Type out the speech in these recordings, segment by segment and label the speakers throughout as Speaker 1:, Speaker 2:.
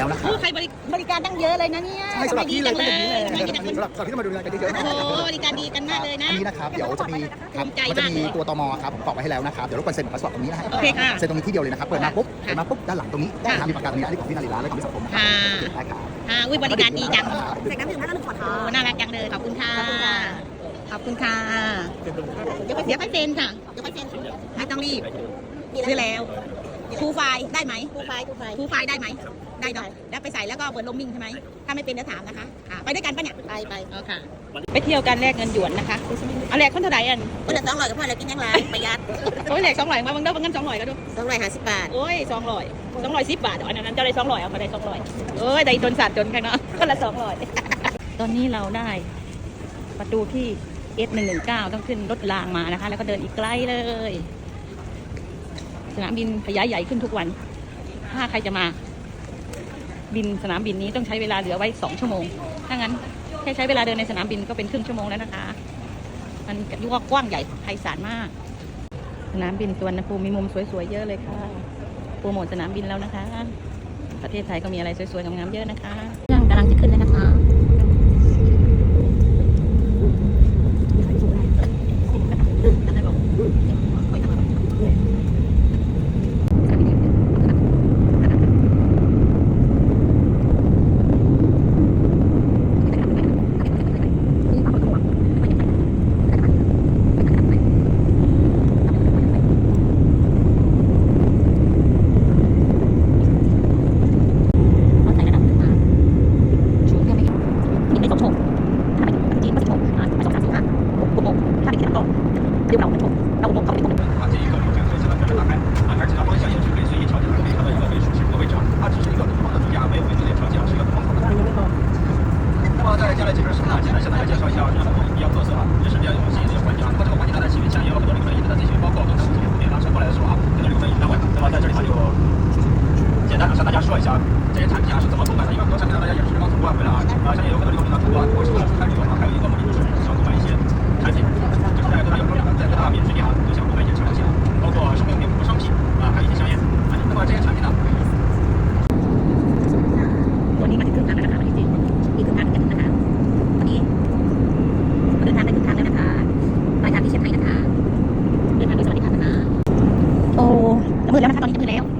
Speaker 1: แล้วนะครั
Speaker 2: โอ้
Speaker 1: บ
Speaker 2: ใครบริบริการตั้งเยอะเลยนะเนี่ย
Speaker 1: ใช่สำหรับพี่เลยก็
Speaker 2: ทำ
Speaker 1: อย่างนี้
Speaker 2: ไม
Speaker 1: เลย
Speaker 2: ดีจังเลย
Speaker 1: สำหรับสำหรับที่มาดูรายการเยอะๆ
Speaker 2: โอ้
Speaker 1: นะ
Speaker 2: โหบริการดีกันมากเลยนะ
Speaker 1: อันนี้นะครับ เดี๋ยวจะมีครับ
Speaker 2: ภูมิใจ
Speaker 1: มันจะ
Speaker 2: มาก
Speaker 1: มี
Speaker 2: เลย
Speaker 1: ตัวตมครับผมกรอกไว้ให้แล้วนะครับ เดี๋ยวรบกวนเซ็นพาสปอร์ตตรงนี้นะฮะ
Speaker 2: โอเคค่ะ
Speaker 1: เซ็นตรงนี้ที่เดียวเลยนะครับ เปิดมาปุ๊บ
Speaker 2: ค่ะ
Speaker 1: เปิดมาปุ๊บ ด้านหลังตรงนี้
Speaker 2: ค่ะ
Speaker 1: นะครับมีประกาศตรงนี้อันนี้ของพี่นาริลาและของพี่สังคมนะครั
Speaker 2: ค่ะ
Speaker 1: ได้ครับ
Speaker 2: ค่ะอุ้ยบริการดีจัง
Speaker 3: ใส่น้ำดื่มให้เราหนึ่งขวด
Speaker 2: โอ้
Speaker 3: ค่ะ
Speaker 2: น่ารักจังเลยขอบคุณค่ะ
Speaker 3: ขอบคุณค่ะ
Speaker 2: ขอบคุณค่ะเดี๋ยวไปเดี๋ยวไปเซ็นค่ะเดี๋ยวไปเซ็นไม่ต้องรีบซื้อแล้ว ทูไฟล์ได้ไหม
Speaker 3: ทูไฟทูไฟ
Speaker 2: ทูไฟล์ได้ไหมได้เนาะแล้วไปใส่แล้วก็เปิดลมมิ่งใช่ไหมถ้าไม่เป็นเดี๋ยวถามนะคะค่ะไปด้วยกันปะเนี่ย
Speaker 3: ไปไป
Speaker 2: เออค่ะ ไปเที่ยวกันแลกเงินหยวนนะคะเอาแลกคนเท่าไหร่อัน
Speaker 3: ก็จะสองร้อยกับพ่อแล้วกินยังไงประหยัด
Speaker 2: โอ้ยแลกสองร้อยมาบังเด้อบังเงินสองร้อยก็ดู
Speaker 3: สองร้อยห้าสิบบาท
Speaker 2: โอ้ยสองร้อยสองร้อยสิบบาทอันนั้นเจะได้สองร้อยเอามาได้สองร้อยเอ้ยได้จนสัตว์จนกันเนาะคนละสองร้อยตอนนี้เราได้ประตูที่ S หนึ่งหนึ่งเก้าต้องขึ้นรถรางมานะคะ แล้วก็เดินอีกไกลเลย สนามบินขยายใหญ่ขึ้นทุกวัน ถ้าใครจะมา บินสนามบินนี้ต้องใช้เวลาเหลือไว้สองชั่วโมง ถ้างั้นแค่ใช้เวลาเดินในสนามบินก็เป็นครึ่งชั่วโมงแล้วนะคะ มันยุกกว้างใหญ่ไพศาลมาก สนามบินสุวรรณภูมิมีมุมสวยๆเยอะเลยค่ะ โปรโมทสนามบินแล้วนะคะ ประเทศไทยก็มีอะไรสวยๆงามๆเยอะนะคะเครื่องกำลังจะขึ้นเลยนะคะ ตอนนี้จะมืดแล้วโอ้โหตอนนี้จะมืดแล้ว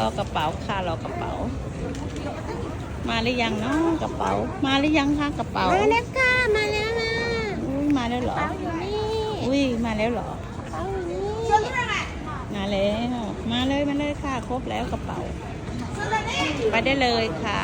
Speaker 2: รอกระเป๋าค่ะรอกระเป๋า มาหรือยังเนาะกระเป๋า มาหรือยังคะกระเป๋า
Speaker 3: มาแล้วค่ะมาแล้วนะ
Speaker 2: อุ๊ยมาแล้วเหรอ
Speaker 3: เป๋าอยู่นี่
Speaker 2: อุ้ยมาแล้วเหรอมาแล้วมาเลยมาเลยค่ะ ครบแล้วกระเป๋า ไปได้เลยค่ะ